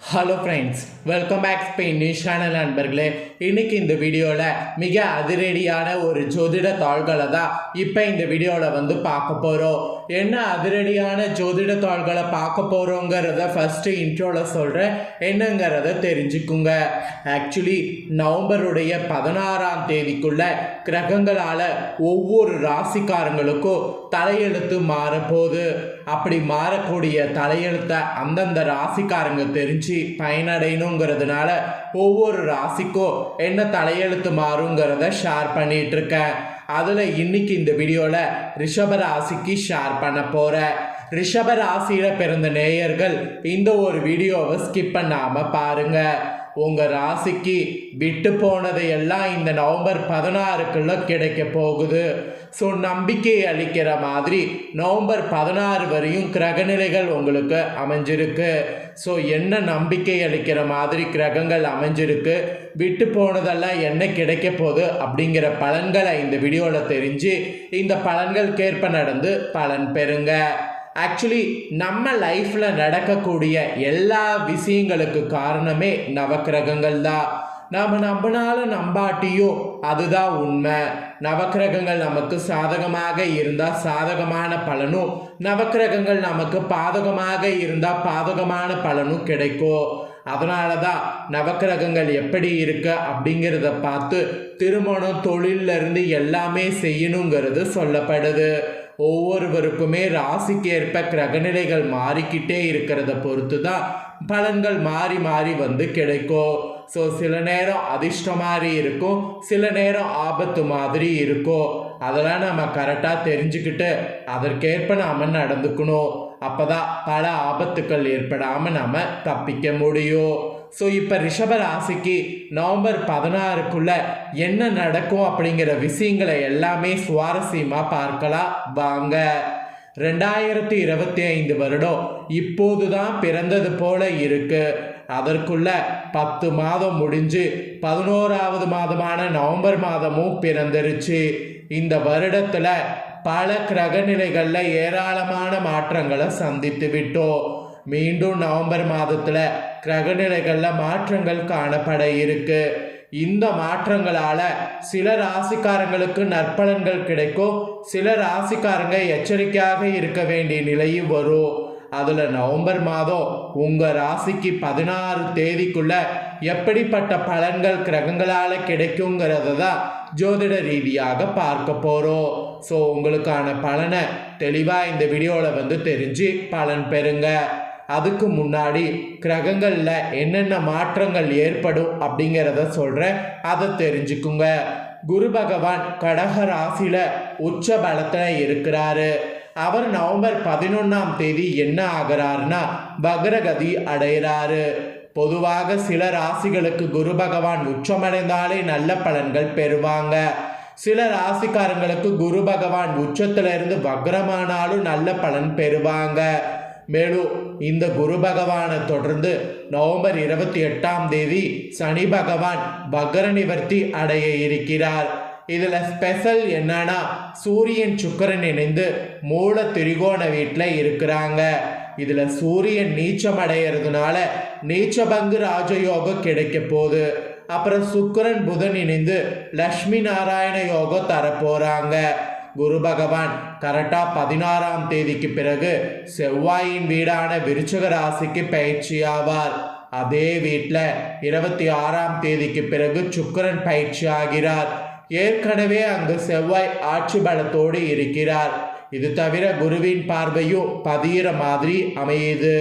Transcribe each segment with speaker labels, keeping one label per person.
Speaker 1: Hello friends welcome back Spain news channel நண்பர்களே. இன்னைக்கு இந்த வீடியோவில் மிக அதிரடியான ஒரு ஜோதிட தாள்களை தான் இப்போ இந்த வீடியோவில் வந்து பார்க்க போகிறோம் என்ன அதிரடியான ஜோதிட தாள்களை பார்க்க போகிறோங்கிறத ஃபஸ்ட்டு இன்ட்ரோவில் சொல்கிறேன் என்னங்கிறத தெரிஞ்சுக்குங்க. ஆக்சுவலி நவம்பருடைய பதினாறாம் தேதிக்குள்ள கிரகங்களால் ஒவ்வொரு ராசிக்காரங்களுக்கும் தலையெழுத்து மாறப்போகுது. அப்படி மாறக்கூடிய தலையெழுத்தை அந்தந்த ராசிக்காரங்க தெரிஞ்சு பயனடையணுங்கிறதுனால ஒவ்வொரு ராசிக்கும் என்ன தலையெழுத்து மாறுங்கிறத ஷேர் பண்ணிட்டு இருக்கேன் அதில் இன்னைக்கு இந்த வீடியோவில் ரிஷப ராசிக்கு ஷேர் பண்ண போகிறேன் ரிஷப ராசியில் பிறந்த நேயர்கள் இந்த ஒரு வீடியோவை ஸ்கிப் பண்ணாமல் பாருங்கள் உங்கள் ராசிக்கு விட்டு போனதையெல்லாம் இந்த நவம்பர் பதினாறுக்குள்ள கிடைக்க போகுது. ஸோ நம்பிக்கை அளிக்கிற மாதிரி நவம்பர் பதினாறு வரையும் கிரகநிலைகள் உங்களுக்கு அமைஞ்சிருக்கு. ஸோ என்ன நம்பிக்கை அளிக்கிற மாதிரி கிரகங்கள் அமைஞ்சிருக்கு? விட்டு போனதெல்லாம் என்ன கிடைக்க போகுது அப்படிங்கிற பலன்களை இந்த வீடியோவில் தெரிஞ்சு இந்த பலன்களுக்கேற்ப நடந்து பலன் பெறுங்க. ஆக்சுவலி நம்ம லைஃப்பில் நடக்கக்கூடிய எல்லா விஷயங்களுக்கு காரணமே நவக்கிரகங்கள் தான் நாம் நம்பினாலும் நம்பாட்டியும் அதுதான் உண்மை. நவக்கிரகங்கள் நமக்கு சாதகமாக இருந்தால் சாதகமான பலனும் நவக்கிரகங்கள் நமக்கு பாதகமாக இருந்தால் பாதகமான பலனும் கிடைக்கும் அதனால தான் நவக்கிரகங்கள் எப்படி இருக்கு அப்படிங்கிறத பார்த்து திருமணம் தொழில்ல இருந்து எல்லாமே செய்யணுங்கிறது சொல்லப்படுது. ஒவ்வொருவருக்குமே ராசிக்கு ஏற்ப கிரகநிலைகள் மாறிக்கிட்டே இருக்கிறத பொறுத்து தான் பலன்கள் மாறி மாறி வந்து கிடைக்கும் ஸோ சில நேரம் அதிர்ஷ்டம் மாதிரி இருக்கும் சில நேரம் ஆபத்து மாதிரி இருக்கும் அதெல்லாம் நம்ம கரெக்டாக தெரிஞ்சுக்கிட்டு அதற்கேற்ப நாம் நடந்துக்கணும். அப்பதான் பல ஆபத்துக்கள் ஏற்படாமல் நாம் தப்பிக்க முடியும். ஸோ இப்போ ரிஷப ராசிக்கு நவம்பர் பதினாறுக்குள்ள என்ன நடக்கும் அப்படிங்கிற விஷயங்களை எல்லாமே சுவாரஸ்யமாக பார்க்கலாம். வாங்க. ரெண்டாயிரத்தி இருபத்தி ஐந்து வருடம் இப்போது தான் பிறந்தது போல இருக்கு. அதற்குள்ள பத்து மாதம் முடிஞ்சு பதினோராவது மாதமான நவம்பர் மாதமும் பிறந்துருச்சு. இந்த வருடத்தில் பல கிரகநிலைகளில் ஏராளமான மாற்றங்களை சந்தித்து விட்டோம். மீண்டும் நவம்பர் மாதத்தில் கிரகநிலைகளில் மாற்றங்கள் காணப்பட இருக்கு. இந்த மாற்றங்களால சில ராசிக்காரங்களுக்கு நற்பலன்கள் கிடைக்கும். சில ராசிக்காரங்க எச்சரிக்கையாக இருக்க வேண்டிய நிலையும் வரும். அதில் நவம்பர் மாதம் உங்கள் ராசிக்கு பதினாறு தேதிக்குள்ள எப்படிப்பட்ட பலன்கள் கிரகங்களால் கிடைக்குங்கிறத தான் ஜோதிட ரீதியாக பார்க்க போகிறோம் ஸோ உங்களுக்கான பலனை தெளிவாக இந்த வீடியோவில் வந்து தெரிஞ்சு பலன் பெறுங்க. அதுக்கு முன்னாடி கிரகங்களில் என்னென்ன மாற்றங்கள் ஏற்படும் அப்படிங்கிறத சொல்கிறேன் அதை தெரிஞ்சுக்குங்க. குரு பகவான் கடக ராசியில் உச்ச பலத்தில் இருக்கிறாரு. அவர் நவம்பர் பதினொன்றாம் தேதி என்ன ஆகிறாருன்னா வக்ரகதி அடைகிறாரு. பொதுவாக சில ராசிகளுக்கு குரு பகவான் உச்சமடைந்தாலே நல்ல பலன்கள் பெறுவாங்க. சில ராசிக்காரங்களுக்கு குரு பகவான் உச்சத்திலிருந்து வக்ரமானாலும் நல்ல பலன் பெறுவாங்க. மேலும் இந்த குரு பகவானை தொடர்ந்து நவம்பர் இருபத்தி எட்டாம் தேதி சனி பகவான் வக்ர நிவர்த்தி அடைய இருக்கிறார். இதில் ஸ்பெஷல் என்னன்னா சூரியன் சுக்கரன் இணைந்து மூல திரிகோண வீட்டில் இருக்கிறாங்க. இதில் சூரியன் நீச்சம் அடையிறதுனால நீச்சபங்கு ராஜயோகம் கிடைக்க போகுது. அப்புறம் சுக்கரன் புதன் இணைந்து லக்ஷ்மி நாராயண யோகம் தரப்போகிறாங்க குரு பகவான் கரெக்டாக பதினாறாம் தேதிக்கு பிறகு செவ்வாயின் வீடான விருச்சக ராசிக்கு பயிற்சியாவார். அதே வீட்டில் இருபத்தி ஆறாம் தேதிக்கு பிறகு சுக்கரன் பயிற்சி ஆகிறார். ஏற்கனவே அங்கு செவ்வாய் ஆட்சி பலத்தோடு இருக்கிறார். இது தவிர குருவின் பார்வையும் பதியிற மாதிரி அமையுது.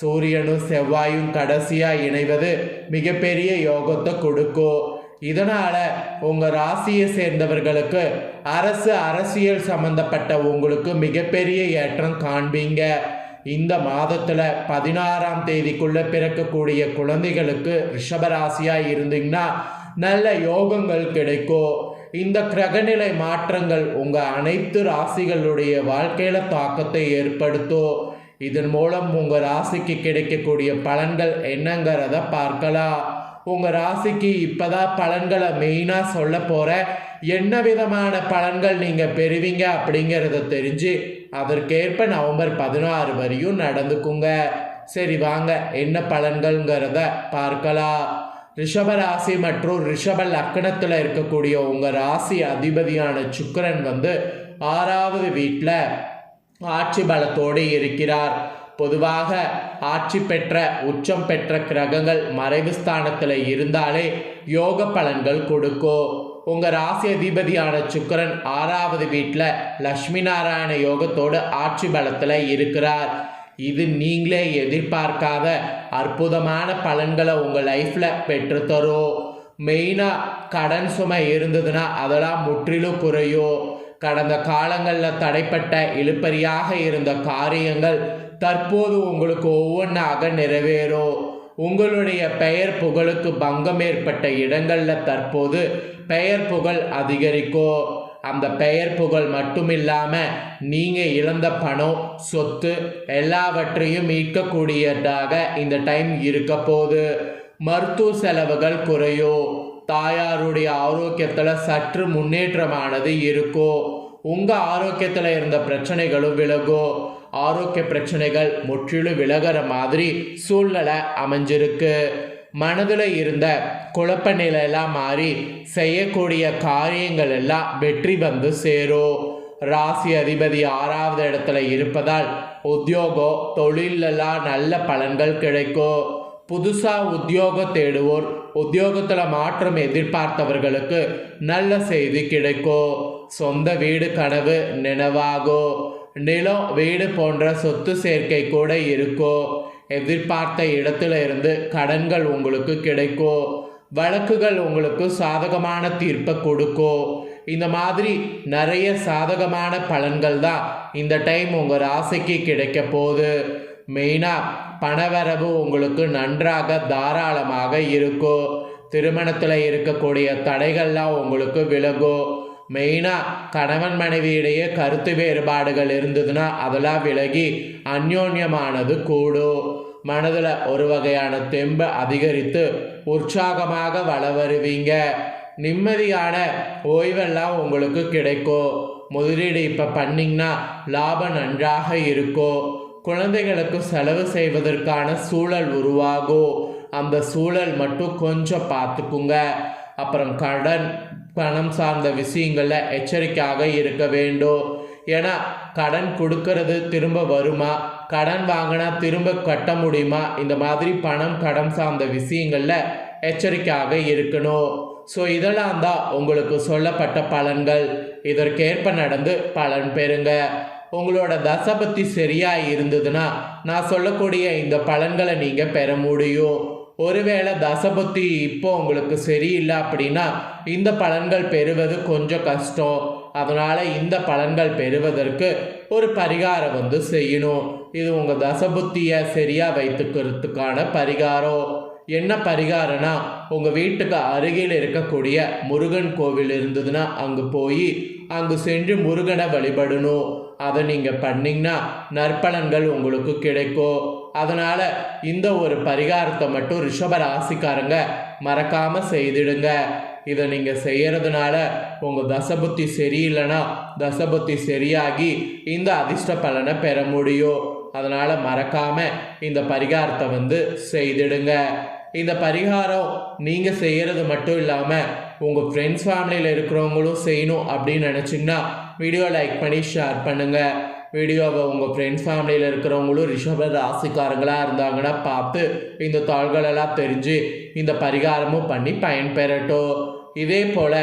Speaker 1: சூரியனும் செவ்வாயும் கடைசியா இணைவது மிகப்பெரிய யோகத்தை கொடுக்கும். இதனால உங்க ராசியை சேர்ந்தவர்களுக்கு அரசு அரசியல் சம்பந்தப்பட்ட உங்களுக்கு மிகப்பெரிய ஏற்றம் காண்பீங்க. இந்த மாதத்தில் பதினாறாம் தேதிக்குள்ள பிறக்கக்கூடிய குழந்தைகளுக்கு ரிஷபராசியாக இருந்தீங்கன்னா நல்ல யோகங்கள் கிடைக்கும். இந்த கிரகநிலை மாற்றங்கள் உங்கள் அனைத்து ராசிகளுடைய வாழ்க்கையில் தாக்கத்தை ஏற்படுத்தும். இதன் மூலம் உங்கள் ராசிக்கு கிடைக்கக்கூடிய பலன்கள் என்னங்கிறத பார்க்கலாம். உங்கள் ராசிக்கு இப்போதான் பலன்களை மெயினாக சொல்ல போற என்ன விதமான பலன்கள் நீங்கள் பெறுவீங்க அப்படிங்கிறத தெரிஞ்சு அதற்கேற்ப நவம்பர் பதினாறு வரையும் நடந்துக்குங்க. சரி வாங்க. என்ன பலன்கள்ங்கிறத பார்க்கலாம். ரிஷப ராசி மற்றும் ரிஷப லக்கணத்தில் இருக்கக்கூடிய உங்கள் ராசி அதிபதியான சுக்கரன் வந்து ஆறாவது வீட்டில் ஆட்சி பலத்தோடு இருக்கிறார். பொதுவாக ஆட்சி பெற்ற உச்சம் பெற்ற கிரகங்கள் மறைவு ஸ்தானத்தில் இருந்தாலே யோக பலன்கள் கொடுக்கும். உங்கள் ராசி அதிபதியான சுக்கரன் ஆறாவது வீட்டில் லக்ஷ்மி நாராயண யோகத்தோடு ஆட்சி பலத்தில் இருக்கிறார். இது நீங்களே எதிர்பார்க்காத அற்புதமான பலன்களை உங்கள் லைஃப்பில் பெற்றுத்தரும் மெயினாக கடன் சுமை இருந்ததுன்னா அதெல்லாம் முற்றிலும் குறையும் கடந்த காலங்களில் தடைப்பட்ட இழுப்பறியாக இருந்த காரியங்கள் தற்போது உங்களுக்கு ஒவ்வொன்றாக நிறைவேறும் உங்களுடைய பெயர் புகழுக்கு பங்கம் ஏற்பட்ட இடங்களில் தற்போது பெயர் புகழ் அதிகரிக்கும் அந்த பெயர் புகழ் மட்டும் இல்லாமல் நீங்கள் இழந்த பணம் சொத்து எல்லாவற்றையும் மீட்கக்கூடியதாக இந்த டைம் இருக்க போகுது. மருத்துவ செலவுகள் குறையும் தாயாருடைய ஆரோக்கியத்தில் சற்று முன்னேற்றமானது இருக்கும் உங்கள் ஆரோக்கியத்தில் இருந்த பிரச்சனைகளும் விலகும் ஆரோக்கிய பிரச்சனைகள் முற்றிலும் விலகிற மாதிரி சூழ்நிலை அமைஞ்சிருக்கு. மனதில் இருந்த குழப்ப நிலையெல்லாம் மாறி செய்யக்கூடிய காரியங்கள் எல்லாம் வெற்றி வந்து சேரும். ராசி அதிபதி ஆறாவது இடத்துல இருப்பதால் உத்தியோகம் தொழிலெல்லாம் நல்ல பலன்கள் கிடைக்கும். புதுசாக உத்தியோகம் தேடுவோர் உத்தியோகத்தில் மாற்றம் எதிர்பார்த்தவர்களுக்கு நல்ல செய்தி கிடைக்கும். சொந்த வீடு கனவு நினைவாகும். நிலம் வீடு போன்ற சொத்து சேர்க்கை கூட இருக்கும் எதிர்பார்த்த இடத்துல இருந்து கடன்கள் உங்களுக்கு கிடைக்கும் வழக்குகள் உங்களுக்கு சாதகமான தீர்ப்பை கொடுக்கும் இந்த மாதிரி நிறைய சாதகமான பலன்கள் தான் இந்த டைம் உங்கள் ராசிக்கு கிடைக்க போகுது. மெயினாக பணவரவு உங்களுக்கு நன்றாக தாராளமாக இருக்கும் திருமணத்தில் இருக்கக்கூடிய தடைகள்லாம் உங்களுக்கு விலகும் மெயினாக கணவன் மனைவியிடையே கருத்து வேறுபாடுகள் இருந்ததுன்னா அதெல்லாம் விலகி அந்யோன்யமானது கூடும் மனதில் ஒரு வகையான தெம்பு அதிகரித்து உற்சாகமாக வள வருவீங்க நிம்மதியான ஓய்வெல்லாம் உங்களுக்கு கிடைக்கும். முதலீடு இப்போ பண்ணிங்கன்னா லாபம் நன்றாக இருக்கும். குழந்தைகளுக்கு செலவு செய்வதற்கான சூழல் உருவாகும். அந்த சூழல் மட்டும் கொஞ்சம் பார்த்துக்குங்க. அப்புறம் கடன் பணம் சார்ந்த விஷயங்களில் எச்சரிக்கையாக இருக்க வேண்டும் ஏன்னா கடன் கொடுக்கறது திரும்ப வருமா? கடன் வாங்கினா திரும்ப கட்ட முடியுமா? இந்த மாதிரி பணம் கடன் சார்ந்த விஷயங்களில் எச்சரிக்கையாக இருக்கணும். ஸோ இதெல்லாம் தான் உங்களுக்கு சொல்லப்பட்ட பலன்கள். இதற்கேற்ப நடந்து பலன் பெறுங்க. உங்களோட தசபத்தி சரியாக இருந்ததுன்னா நான் சொல்லக்கூடிய இந்த பலன்களை நீங்கள் பெற முடியும். ஒருவேளை தசபுத்தி இப்போ உங்களுக்கு சரியில்லை அப்படின்னா இந்த பலன்கள் பெறுவது கொஞ்சம் கஷ்டம். அதனால் இந்த பலன்கள் பெறுவதற்கு ஒரு பரிகாரம் வந்து செய்யணும். இது உங்கள் தசபுத்தியை சரியாக வைத்துக்கிறதுக்கான பரிகாரம். என்ன பரிகாரம்னா உங்கள் வீட்டுக்கு அருகில் இருக்கக்கூடிய முருகன் கோவில் இருந்ததுன்னா அங்கே போய் அங்கு சென்று முருகனை வழிபடணும். அதை நீங்கள் பண்ணிங்கன்னா நற்பலன்கள் உங்களுக்கு கிடைக்கும். அதனால் இந்த ஒரு பரிகாரத்தை மட்டும் ரிஷப ராசிக்காரங்க மறக்காமல் செய்திடுங்க. இதை நீங்கள் செய்கிறதுனால உங்கள் தசபுத்தி சரியில்லைன்னா தசபுத்தி சரியாகி இந்த அதிர்ஷ்ட பலனை பெற முடியும். அதனால் மறக்காமல் இந்த பரிகாரத்தை வந்து செய்திடுங்க. இந்த பரிகாரம் நீங்கள் செய்கிறது மட்டும் இல்லாமல் உங்கள் ஃப்ரெண்ட்ஸ் ஃபேமிலியில் இருக்கிறவங்களும் செய்யணும் அப்படின்னு நினச்சிங்கன்னா வீடியோ லைக் பண்ணி ஷேர் பண்ணுங்கள் வீடியோவை உங்கள் ஃப்ரெண்ட்ஸ் ஃபேமிலியில் இருக்கிறவங்களும் ரிஷப ராசிக்காரங்களாக இருந்தாங்கன்னா பார்த்து இந்த தாள்களெல்லாம் தெரிஞ்சு இந்த பரிகாரமும் பண்ணி பயன்பெறட்டும். இதே போல்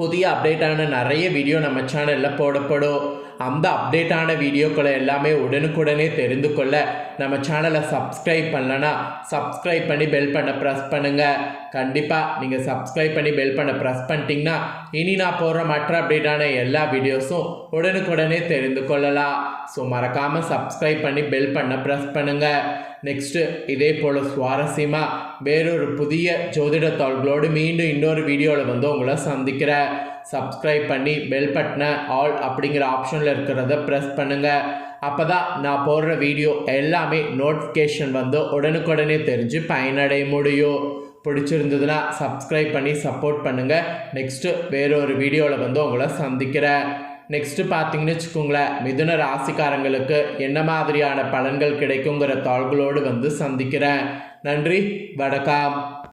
Speaker 1: புதிய அப்டேட்டான நிறைய வீடியோ நம்ம சேனலில் போடப்படும். அந்த அப்டேட்டான வீடியோக்களை எல்லாமே உடனுக்குடனே தெரிந்து கொள்ள நம்ம சேனலை சப்ஸ்கிரைப் பண்ணலனா சப்ஸ்கிரைப் பண்ணி பெல் பண்ண ப்ரெஸ் பண்ணுங்கள் கண்டிப்பாக நீங்கள் சப்ஸ்கிரைப் பண்ணி பெல் பண்ண ப்ரெஸ் பண்ணிட்டீங்கன்னா இனி நான் போடுற மற்ற அப்டேட்டான எல்லா வீடியோஸும் உடனுக்குடனே தெரிந்து கொள்ளலாம். ஸோ மறக்காமல் சப்ஸ்கிரைப் பண்ணி பெல் பண்ண ப்ரெஸ் பண்ணுங்கள் நெக்ஸ்ட்டு இதே போல் சுவாரஸ்யமாக வேறொரு புதிய ஜோதிட தாள்களோடு மீண்டும் இன்னொரு வீடியோவில் வந்து உங்களை சந்திக்கிறேன். சப்ஸ்கிரைப் பண்ணி பெல் பட்டனை ஆல் அப்படிங்கிற ஆப்ஷனில் இருக்கிறத ப்ரெஸ் பண்ணுங்கள் அப்போ தான் நான் போடுற வீடியோ எல்லாமே நோட்டிஃபிகேஷன் வந்து உடனுக்குடனே தெரிஞ்சு பயனடைய முடியும். பிடிச்சிருந்ததுன்னா சப்ஸ்கிரைப் பண்ணி சப்போர்ட் பண்ணுங்கள் நெக்ஸ்ட்டு வேறொரு வீடியோவில் வந்து உங்களை சந்திக்கிறேன். நெக்ஸ்ட்டு பார்த்தீங்கன்னு வச்சுக்கோங்களேன் மிதுன ராசிக்காரங்களுக்கு என்ன மாதிரியான பலன்கள் கிடைக்குங்கிற தாள்களோடு வந்து சந்திக்கிறேன். நன்றி வணக்கம்.